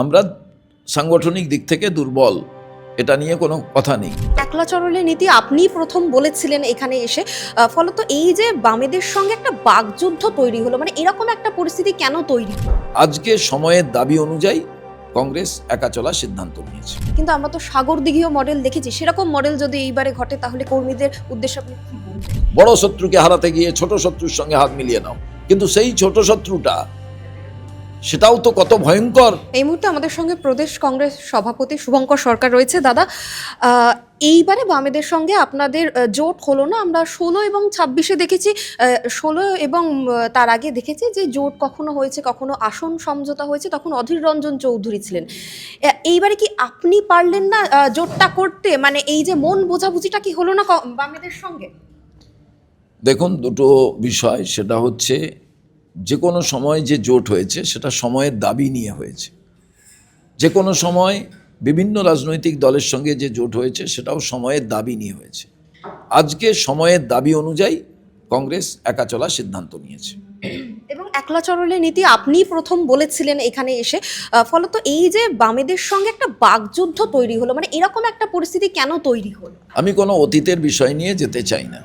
আমরা সাংগঠনিক দিক থেকে দুর্বল এটা নিয়ে কোনো কথা নেই। একলা চরলের নীতি আপনি প্রথম বলেছিলেন এখানে এসে। ফলত এই যে বামেদের সঙ্গে একটা বাগযুদ্ধ তৈরি হলো মানে এরকম একটা পরিস্থিতি কেন তৈরি? আজকে সময়ের দাবি অনুযায়ী কংগ্রেস একা চলার সিদ্ধান্ত নিয়েছে। কিন্তু আমরা তো সাগর দিঘীয় মডেল দেখেছি সেরকম মডেল যদি এইবারে ঘটে তাহলে কর্মীদের উদ্দেশ্যে আপনি বড় শত্রুকে হারাতে গিয়ে ছোট শত্রুর সঙ্গে হাত মিলিয়ে নাও। কিন্তু সেই ছোট শত্রুটা সেটাও তো কত ভয়ঙ্কর। এই মুহূর্তে আমাদের সঙ্গে প্রদেশ কংগ্রেস সভাপতি শুভঙ্কর সরকার রয়েছে। দাদা এইবারে বামেদের সঙ্গে আপনাদের জোট হলো না? আমরা ষোলো এবং ছাব্বিশে দেখেছি ষোলো এবং তার আগে দেখেছি যে জোট কখনো হয়েছে কখনো আসন সমঝোতা হয়েছে তখন অধীর রঞ্জন চৌধুরী ছিলেন। এইবারে কি আপনি পারলেন না জোটটা করতে? মানে এই যে মন বোঝাবুঝিটা কি হলো না বামেদের সঙ্গে? দেখুন দুটো বিষয়। সেটা হচ্ছে যে কোনো সময় যে জোট হয়েছে সেটা সময়ের দাবি নিয়ে হয়েছে। যে কোনো সময় বিভিন্ন রাজনৈতিক দলের সঙ্গে যে জোট হয়েছে সেটাও সময়ের দাবি নিয়ে হয়েছে। আজকে সময়ের দাবি অনুযায়ী কংগ্রেস একা চলার সিদ্ধান্ত নিয়েছে। এবং একলা চরলের নীতি আপনি প্রথম বলেছিলেন এখানে এসে ফলত এই যে বামেদের সঙ্গে একটা বাগযুদ্ধ তৈরি হলো মানে এরকম একটা পরিস্থিতি কেন তৈরি হলো? আমি কোনো অতীতের বিষয় নিয়ে যেতে চাই না।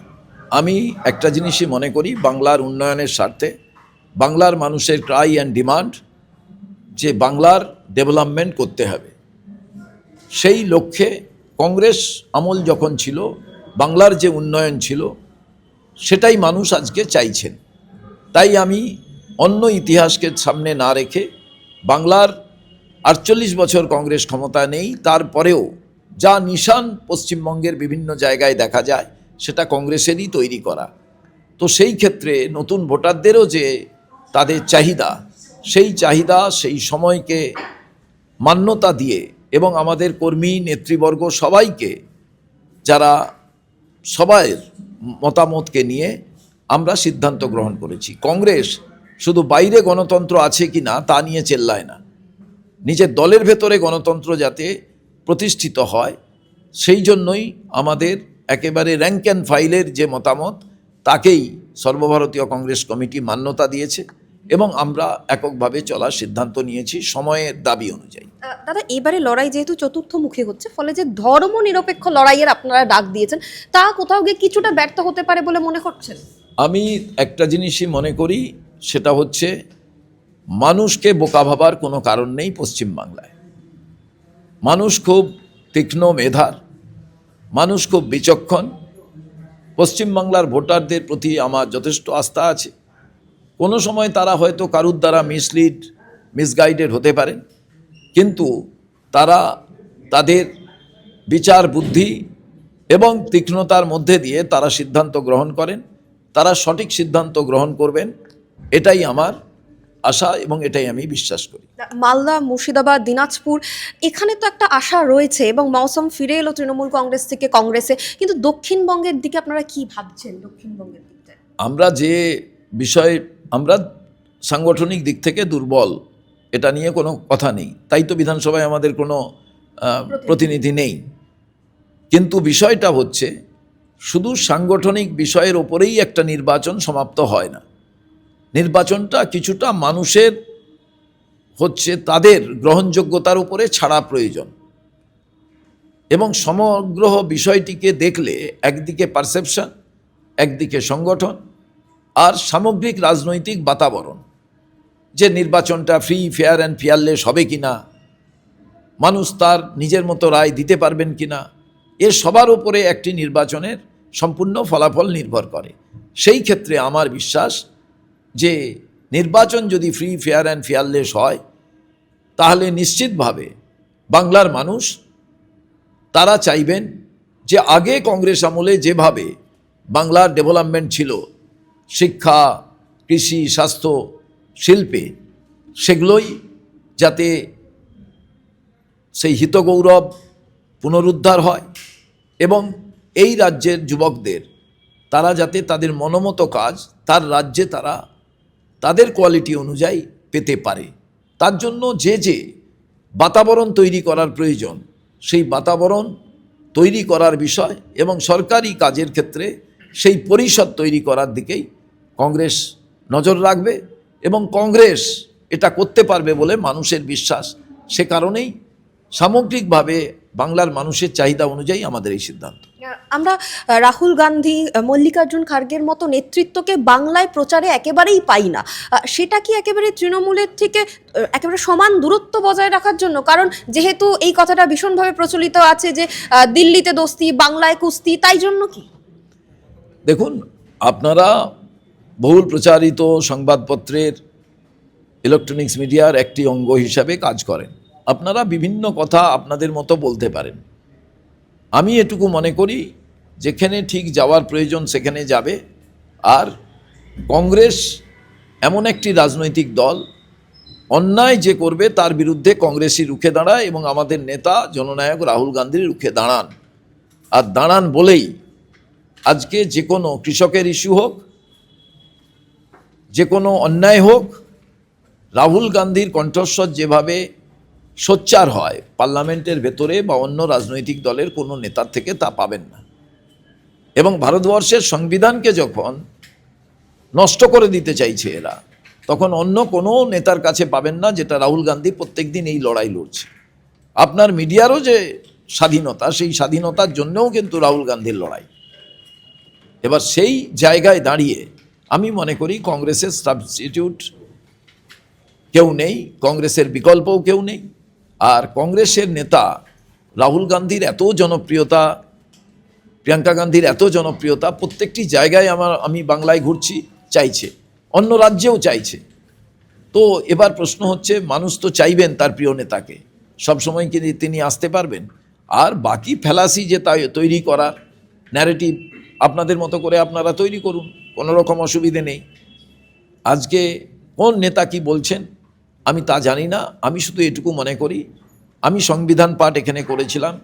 আমি একটা জিনিসই মনে করি বাংলার উন্নয়নের স্বার্থে বাংলার মানুষের ক্রাই অ্যান্ড ডিমান্ড যে বাংলার ডেভেলপমেন্ট করতে হবে। সেই লক্ষ্যে কংগ্রেস আমল যখন ছিল, বাংলার যে উন্নয়ন ছিল, সেটাই মানুষ আজকে চাইছেন। তাই আমি অন্য ইতিহাসকে সামনে না রেখে বাংলার আটচল্লিশ বছর কংগ্রেস ক্ষমতা নেই, তারপরেও যা নিশান পশ্চিমবঙ্গের বিভিন্ন জায়গায় দেখা যায়, সেটা কংগ্রেসেরই তৈরি করা। তো সেই ক্ষেত্রে নতুন ভোটারদেরও যে তাদের চাহিদা। সেই চাহিদা, সেই সময়কে মান্যতা দিয়ে এবং আমাদের কর্মী, নেতৃবর্গ সবাইকে, যারা সবাইয়ের মতামতকে নিয়ে আমরা সিদ্ধান্ত গ্রহণ করেছি। কংগ্রেস শুধু বাইরে গণতন্ত্র আছে কি না, তা নিয়ে চেল্লায় না। নিজের দলের ভেতরে গণতন্ত্র যাতে প্রতিষ্ঠিত হয়, সেই জন্যই আমাদের একেবারে র্যাঙ্ক অ্যান্ড ফাইলের যে মতামত, তাকেই সর্বভারতীয় কংগ্রেস কমিটি মান্যতা দিয়েছে। এবং আমরা এককভাবে চলার সিদ্ধান্ত নিয়েছি সময়ের দাবি অনুযায়ী। দাদা এবারে লড়াই যেহেতু চতুর্থমুখী হচ্ছে ফলে যে ধর্ম নিরপেক্ষ লড়াইয়ের আপনারা ডাক দিয়েছেন তা কোথাও গিয়ে কিছুটা ব্যর্থ হতে পারে বলে মনে করছেন? আমি একটা জিনিসই মনে করি সেটা হচ্ছে মানুষকে বোকা ভাবার কোনো কারণ নেই পশ্চিমবাংলায়। মানুষ খুব তীক্ষ্ণ মেধার মানুষ খুব বিচক্ষণ। পশ্চিমবাংলার ভোটারদের প্রতি আমার যথেষ্ট আস্থা আছে। কোনো সময় তারা হয়তো কারুর দ্বারা মিসলিড মিসগাইডেড হতে পারেন কিন্তু তারা তাদের বিচার বুদ্ধি এবং তীক্ষ্ণতার মধ্যে দিয়ে তারা সিদ্ধান্ত গ্রহণ করেন তারা সঠিক সিদ্ধান্ত গ্রহণ করবেন এটাই আমার আশা এবং এটাই আমি বিশ্বাস করি। মালদা মুর্শিদাবাদ দিনাজপুর এখানে তো একটা আশা রয়েছে এবং মৌসুম ফিরে এলো তৃণমূল কংগ্রেস থেকে কংগ্রেসে কিন্তু দক্ষিণবঙ্গের দিকে আপনারা কি ভাবছেন দক্ষিণবঙ্গের দিকটায়? আমরা যে বিষয়ে আমরা সাংগঠনিক দিক থেকে দুর্বল এটা নিয়ে কোনো কথা নেই। তাই তো বিধানসভায় আমাদের কোনো প্রতিনিধি নেই। কিন্তু বিষয়টা হচ্ছে শুধু সাংগঠনিক বিষয়ের ওপরেই একটা নির্বাচন সমাপ্ত হয় না। নির্বাচনটা কিছুটা মানুষের হচ্ছে তাদের গ্রহণযোগ্যতার উপরে ছাড়া প্রয়োজন। এবং সমগ্র বিষয়টিকে দেখলে একদিকে পারসেপশন একদিকে সংগঠন আর সামগ্রিক রাজনৈতিক বাতাবরণ। যে নির্বাচনটা ফ্রি ফেয়ার অ্যান্ড ফেয়ারলেস হবে কি না মানুষ তার নিজের মতো রায় দিতে পারবেন কি না এ সবার উপরে একটি নির্বাচনের সম্পূর্ণ ফলাফল নির্ভর করে। সেই ক্ষেত্রে আমার বিশ্বাস যে নির্বাচন যদি ফ্রি ফেয়ার অ্যান্ড ফেয়ারলেস হয়, তাহলে নিশ্চিতভাবে বাংলার মানুষ তারা চাইবেন যে আগে কংগ্রেস আমলে যেভাবে বাংলার ডেভেলপমেন্ট ছিল শিক্ষা, কৃষি, স্বাস্থ্য, শিল্পে সেগুলোই যাতে সেই হিতগৌরব পুনরুদ্ধার হয় এবং এই রাজ্যের যুবকদের, তারা যাতে তাদের মনোমতো কাজ, তার রাজ্যে তারা তাদের কোয়ালিটি অনুযায়ী পেতে পারে। তার জন্য যে যে বাতাবরণ তৈরি করার প্রয়োজন, সেই বাতাবরণ তৈরি করার বিষয় এবং সরকারি কাজের ক্ষেত্রে সেই পরিষদ তৈরি করার দিকেই কংগ্রেস নজর রাখবে এবং কংগ্রেস এটা করতে পারবে বলে মানুষের বিশ্বাস। সে কারণেই সামগ্রিকভাবে বাংলার মানুষের চাহিদা অনুযায়ী আমাদের এই সিদ্ধান্ত। আমরা রাহুল গান্ধী মল্লিকার্জুন খার্গের মতো নেতৃত্বকে বাংলায় প্রচারে একেবারেই পাই না। সেটা কি একেবারে তৃণমূলের থেকে একেবারে সমান দূরত্ব বজায় রাখার জন্য? কারণ যেহেতু এই কথাটা ভীষণভাবে প্রচলিত আছে যে দিল্লিতে দোস্তি বাংলায় কুস্তি তাই জন্য কি? দেখুন আপনারা বহুল প্রচারিত সংবাদপত্রের ইলেকট্রনিক্স মিডিয়ার একটি অঙ্গ হিসাবে কাজ করেন। আপনারা বিভিন্ন কথা আপনাদের মতো বলতে পারেন। আমি এটুকু মনে করি, যেখানে ঠিক যাওয়ার প্রয়োজন সেখানে যাবে। আর কংগ্রেস এমন একটি রাজনৈতিক দল, অন্যায় যে করবে তার বিরুদ্ধে কংগ্রেসই রুখে দাঁড়ায় এবং আমাদের নেতা, জননায়ক রাহুল গান্ধী রুখে দাঁড়ান। আর দাঁড়ান বলেই আজকে যে কোনো কৃষকের ইস্যু হোক যে কোনো অন্যায় হোক, রাহুল গান্ধীর কণ্ঠস্বর যেভাবে সোচ্চার হয়, পার্লামেন্টের ভেতরে বা অন্য রাজনৈতিক দলের কোনো নেতার থেকে তা পাবেন না। এবং ভারতবর্ষের সংবিধানকে যখন নষ্ট করে দিতে চাইছে এরা, তখন অন্য কোনো নেতার কাছে পাবেন না যেটা রাহুল গান্ধী প্রত্যেকদিন এই লড়াই লড়ছে। আপনার মিডিয়ারও যে স্বাধীনতা, সেই স্বাধীনতার জন্যও কিন্তু রাহুল গান্ধীর লড়াই। এবার সেই জায়গায় দাঁড়িয়ে আমি মনে করি কংগ্রেসের সাবস্টিটিউট কেউ নেই, কংগ্রেসের বিকল্পও কেউ নেই। আর কংগ্রেসের নেতা রাহুল গান্ধীর এত জনপ্রিয়তা, প্রিয়াঙ্কা গান্ধীর এত জনপ্রিয়তা, প্রত্যেকটি জায়গায় আমার, আমি বাংলায় ঘুরছি, চাইছে। অন্য রাজ্যেও চাইছে। তো এবার প্রশ্ন হচ্ছে, মানুষ তো চাইবেন তার প্রিয় নেতাকে। সবসময় কি তিনি আসতে পারবেন? আর বাকি ফেলাসি যে তৈরি করার ন্যারেটিভ আপনাদের মতো করে আপনারা তৈরি করুন। কোনো রকম অসুবিধে নেই। আজকে কোন নেতা কি বলছেন, আমি তা জানি না। আমি শুধু এটুকু মনে করি, আমি সংবিধান পাঠ এখানে করেছিলাম,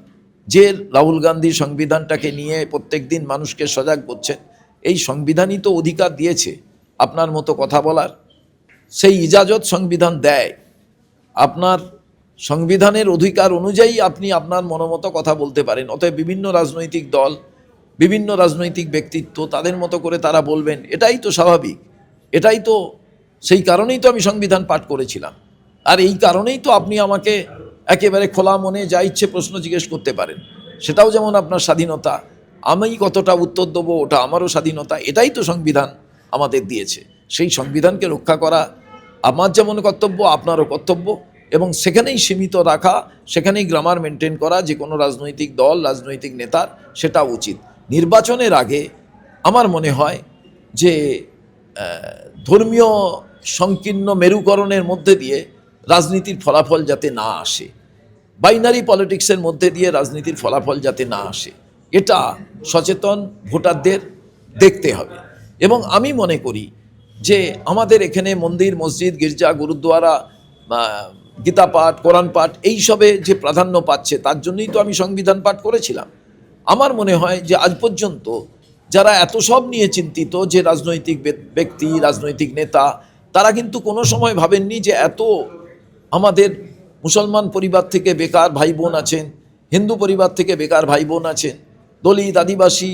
যে রাহুল গান্ধী সংবিধানটাকে নিয়ে প্রত্যেক দিন মানুষকে সজাগ করছেন, এই সংবিধানই তো অধিকার দিয়েছে আপনার মতো কথা বলার। সেই ইজাজত সংবিধান দেয়। আপনার সংবিধানের অধিকার অনুযায়ী আপনি আপনার মনোমতো কথা বলতে পারেন। অতএব বিভিন্ন রাজনৈতিক দল বিভিন্ন রাজনৈতিক ব্যক্তিত্ব তাদের মতো করে তারা বলবেন, এটাই তো স্বাভাবিক। এটাই তো, সেই কারণেই তো আমি সংবিধান পাঠ করেছিলাম। আর এই কারণেই তো আপনি আমাকে একেবারে খোলা মনে যা ইচ্ছে প্রশ্ন জিজ্ঞেস করতে পারেন। সেটাও যেমন আপনার স্বাধীনতা। আমি কতটা উত্তর দেবো, ওটা আমারও স্বাধীনতা। এটাই তো সংবিধান আমাদের দিয়েছে। সেই সংবিধানকে রক্ষা করা আমার যেমন কর্তব্য, আপনারও কর্তব্য। এবং সেখানেই সীমিত রাখা, সেখানেই গ্রামার মেনটেন করা, যে কোনো রাজনৈতিক দল, রাজনৈতিক নেতার, সেটা উচিত। নির্বাচনের আগে আমার মনে হয় যে ধর্মীয় সংকীর্ণ মেরুকরণের মধ্যে দিয়ে রাজনীতির ফলাফল যাতে না আসে, বাইনারি পলিটিক্সের মধ্যে দিয়ে রাজনীতির ফলাফল যাতে না আসে, এটা সচেতন ভোটারদের দেখতে হবে। এবং আমি মনে করি যে, আমাদের এখানে মন্দির, মসজিদ, গির্জা গুরুদ্বারা গীতা পাঠ কোরআন পাঠ এইসবে যে প্রাধান্য পাচ্ছে, তার জন্যই তো আমি সংবিধান পাঠ করেছিলাম। আমার মনে হয় যে আজ পর্যন্ত যারা এত সব নিয়ে চিন্তিত যে রাজনৈতিক ব্যক্তি, রাজনৈতিক নেতা, তারা কিন্তু কোনো সময় ভাবেননি যে এত আমাদের মুসলমান পরিবার থেকে বেকার ভাই বোন আছেন, হিন্দু পরিবার থেকে বেকার ভাই বোন আছেন, দলিত, আদিবাসী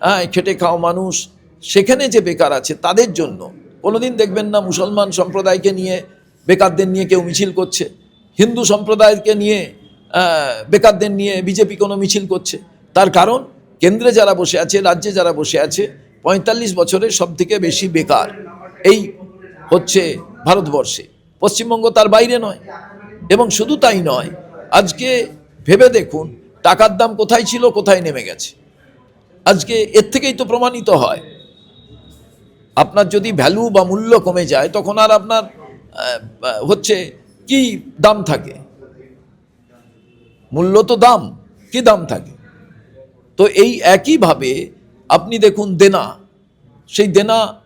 হ্যাঁ খেটে খাওয়া মানুষ, সেখানে যে বেকার আছে তাদের জন্য কোনোদিন দেখবেন না মুসলমান সম্প্রদায়কে নিয়ে বেকারদের নিয়ে কেউ মিছিল করছে, হিন্দু সম্প্রদায়কে নিয়ে বেকারদের নিয়ে বিজেপি কোনো মিছিল করছে। তার কারণ, কেন্দ্রে যারা বসে আছে, রাজ্যে যারা বসে আছে, পঁয়তাল্লিশ বছরের সব থেকে বেশি বেকার। এই হচ্ছে ভারতবর্ষে। পশ্চিমবঙ্গ তার বাইরে নয়। এবং শুধু তাই নয়, আজকে ভেবে দেখুন, টাকার দাম কোথায় ছিল, কোথায় নেমে গেছে। আজকে এর থেকেই তো প্রমাণিত হয়। আপনার যদি ভ্যালু বা মূল্য কমে যায়, তখন আর আপনার হচ্ছে কি দাম থাকে? মূল্য তো দাম, কি দাম থাকে? তো এই একইভাবে আপনি দেখুন দেনা। সেই দেনা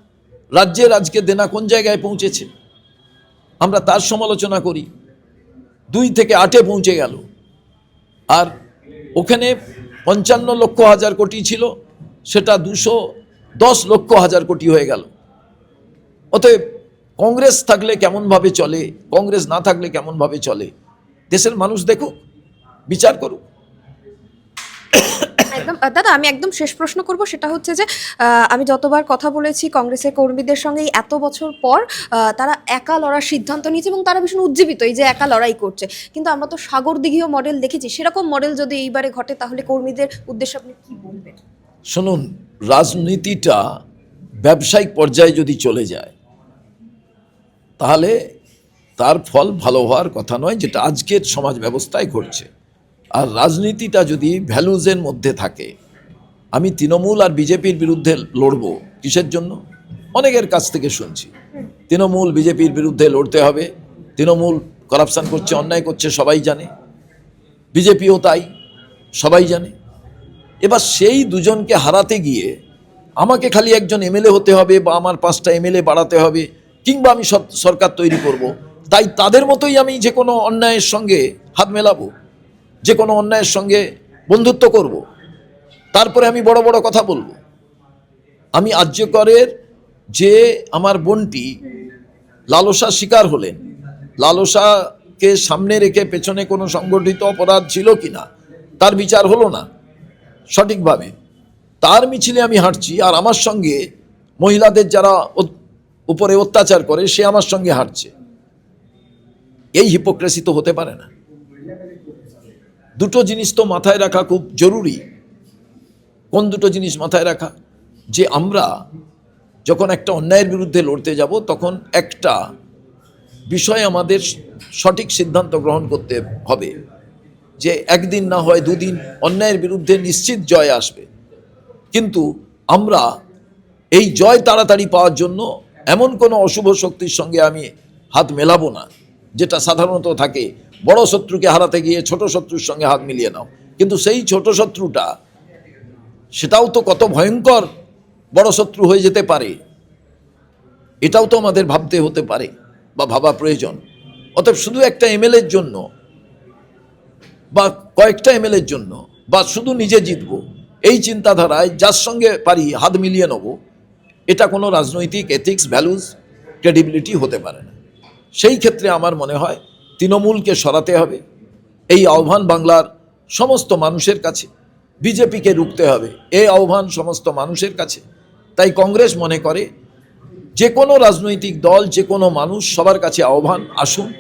রাজ্যের আজকে দেনা কোন জায়গায় পৌঁছেছে? আমরা তার সমালোচনা করি। দুই থেকে আটে পৌঁছে গেল। আর ওখানে পঞ্চান্ন লক্ষ হাজার কোটি ছিল, সেটা দুশো দশ লক্ষ হাজার কোটি হয়ে গেল। অতএব কংগ্রেস থাকলে কেমনভাবে চলে, কংগ্রেস না থাকলে কেমনভাবে চলে? দেশের মানুষ দেখুক, বিচার করুক। একদম দাদা আমি একদম শেষ প্রশ্ন করব। সেটা হচ্ছে যে আমি যতবার কথা বলেছি কংগ্রেসের কর্মীদের সঙ্গে এত বছর পর তারা একা লড়ার সিদ্ধান্ত নিয়েছে এবং তারা ভীষণ উজ্জীবিত এই যে একা লড়াই করছে। কিন্তু আমরা তো সাগর দিঘিও মডেল দেখেছি। সেরকম মডেল যদি এইবারে ঘটে তাহলে কর্মীদের উদ্দেশ্যে আপনি কি বলবেন? শুনুন রাজনীতিটা ব্যবসায়িক পর্যায়ে যদি চলে যায় তাহলে তার ফল ভালো হওয়ার কথা নয় যেটা আজকের সমাজ ব্যবস্থায় ঘটছে। আর রাজনীতিটা যদি ভ্যালুজের মধ্যে থাকে, আমি তৃণমূল আর বিজেপির বিরুদ্ধে লড়বো কিসের জন্য? অনেকের কাছ থেকে শুনছি। তৃণমূল, বিজেপির বিরুদ্ধে লড়তে হবে। তৃণমূল করাপশন করছে, অন্যায় করছে, সবাই জানে। বিজেপিও তাই, সবাই জানে। এবার সেই দুজনকে হারাতে গিয়ে আমাকে খালি একজন এমএলএ হতে হবে বা আমার পাঁচটা এমএলএ বাড়াতে হবে, কিংবা আমি সরকার তৈরি করব। তাই তাদের মতোই আমি যে কোনো অন্যায়ের সঙ্গে হাত মেলাবো। যে কোনো অন্যায়ের সঙ্গে বন্ধুত্ব করব। তারপরে আমি বড় বড় কথা বলব। আমি আর্যকরের যে আমার বোনটি লালসা শিকার হলেন, লালসাকে সামনে রেখে পেছনে কোনো সংগঠিত অপরাধ ছিল কিনা, তার বিচার হলো না সঠিকভাবে। তার মিছিলে আমি হাঁটছি আর আমার সঙ্গে মহিলাদের যারা উপরে অত্যাচার করে, সে আমার সঙ্গে হাঁটছে। এই হিপোক্রেসি তো হতে পারে না। দুটো জিনিস তো মাথায় রাখা খুব জরুরি। কোন দুটো জিনিস মাথায় রাখা? যে আমরা যখন একটা অন্যায়ের বিরুদ্ধে লড়তে যাব, তখন একটা বিষয় আমাদের সঠিক সিদ্ধান্ত গ্রহণ করতে হবে। যে একদিন না হয় দুদিন অন্যায়ের বিরুদ্ধে নিশ্চিত জয় আসবে। কিন্তু আমরা এই জয় তাড়াতাড়ি পাওয়ার জন্য এমন কোনো অশুভ শক্তির সঙ্গে আমি হাত মেলাবো না, যেটা সাধারণত থাকে বড় শত্রুকে হারাতে গিয়ে ছোট শত্রুর সঙ্গে হাত মিলিয়ে নাও। কিন্তু সেই ছোট শত্রুটা, সেটাও তো কত ভয়ঙ্কর বড় শত্রু হয়ে যেতে পারে। এটাও তো আমাদের ভাবতে হতে পারে বা ভাবা প্রয়োজন। অতএব শুধু একটা এমএলএর জন্য বা কয়েকটা এমএলএর জন্য বা শুধু নিজে জিতবো, এই চিন্তাধারায় যার সঙ্গে পারি হাত মিলিয়ে নেব, এটা কোনো রাজনৈতিক এথিক্স ভ্যালুজ ক্রেডিবিলিটি হতে পারে না। সেই ক্ষেত্রে আমার মনে হয় তৃণমূলকে সরাতে হবে। এই আহ্বান বাংলার সমস্ত মানুষের কাছে, বিজেপিকে রুখতে হবে। এই আহ্বান সমস্ত মানুষের কাছে। তাই কংগ্রেস মনে করে, যে কোনো রাজনৈতিক দল, যে কোনো মানুষ সবার কাছে আহ্বান, আসুন।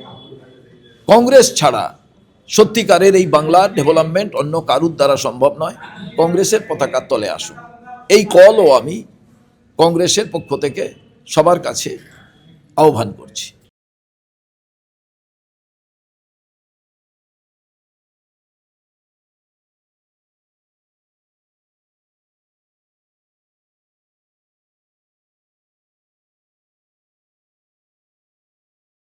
কংগ্রেস ছাড়া সত্যিকারের এই বাংলার ডেভেলপমেন্ট অন্য কারুর দ্বারা সম্ভব নয়। কংগ্রেসের পতাকার তলে আসুন। এই কলও আমি কংগ্রেসের পক্ষ থেকে সবার কাছে আহ্বান করছি।